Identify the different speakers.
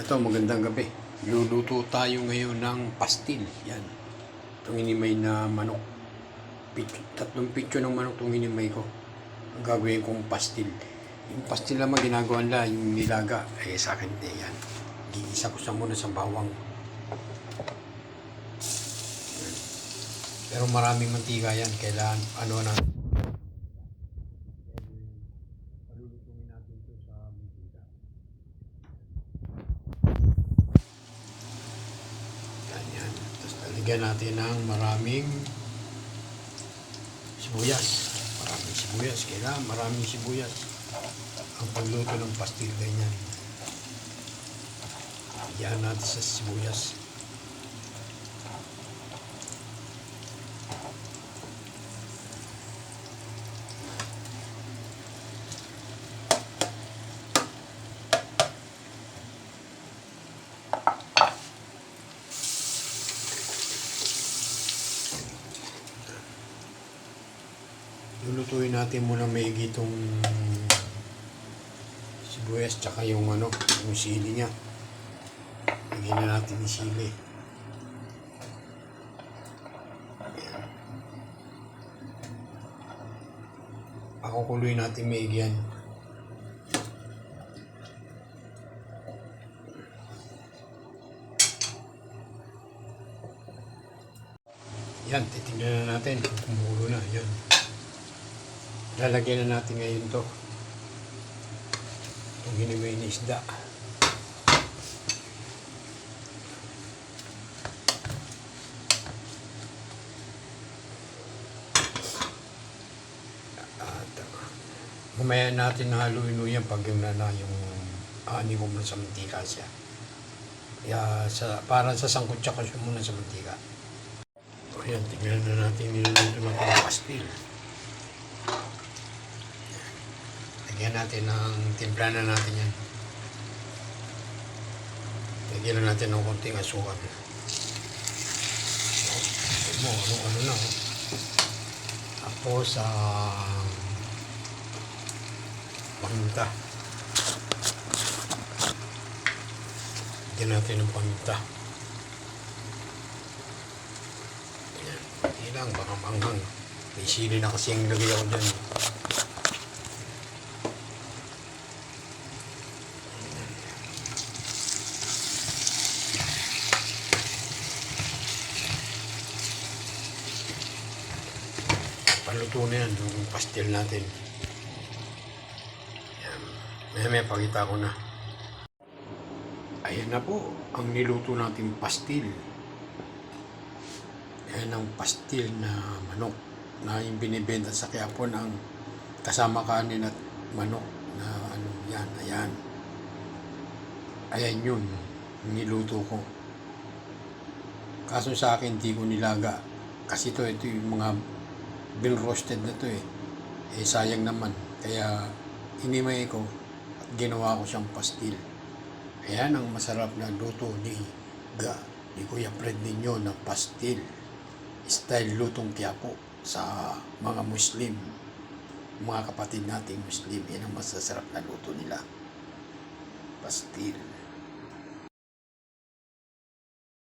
Speaker 1: Ito, magandang gabi. Luluto tayo ngayon ng pastil. Yan. Itong inimay na manok. Pit- tatlong pitso ng manok itong inimay ko. Ang gagawin kong pastil. Yung pastil naman ginagawa nila, yung nilaga. Eh, sa akin, eh, yan. Giisa ko sa muna sa bawang. Yan. Pero maraming mantika yan. Kailangan, ano na. Palulutuin natin ito sa mantika. Ganyan. Lalagyan natin ng maraming sibuyas. Maraming sibuyas. Kailangan maraming sibuyas. Ang pagluto ng pastil ganyan. Lagyan natin sa sibuyas. Lulutuin natin muna maigi itong sibuyas tsaka yung ano, yung sili niya. Lagyan na natin yung sili. Ayan. Pakukuloy natin maigi yan. Yan, titignan na natin kung kumulo na. Yan. Lalagyan na natin ngayon to. Itong ginimay na isda. At uh, mamaya natin haluin yan pag yung na yung ani ko muna sa mantika siya. Kaya sa, para sa sangkot siya muna sa mantika. O yan, tingnan na natin niluluto ng pastil. Lagyan natin ng timpla na natin yan. Lagyan na natin ng konting asukal. Ito mo, ano, ano na. Oh. Tapos, ah, paminta. Lagyan natin ng paminta. Ayan. Hindi lang, baka manghang. May sili na kasi yung lagay ako dyan. Paluto na yan, yung pastel natin. Yan. Maya maya pakita ko na. Ayan na po, ang niluto natin pastil. Yan ang pastil na manok na yung binibenta sa Quiapo ng kasama kanin at manok na ano yan, ayan. Ayan yun, niluto ko. Kaso sa akin, di ko nilaga. Kasi ito, ito yung mga bin roasted na to eh. Eh sayang naman. Kaya inimay ko at ginawa ko siyang pastil. Ayan ang masarap na luto ni Ga, ni Kuya Fred ninyo na pastil. Style lutong Quiapo sa mga Muslim. Mga kapatid nating Muslim, yan ang masasarap na luto nila. Pastil.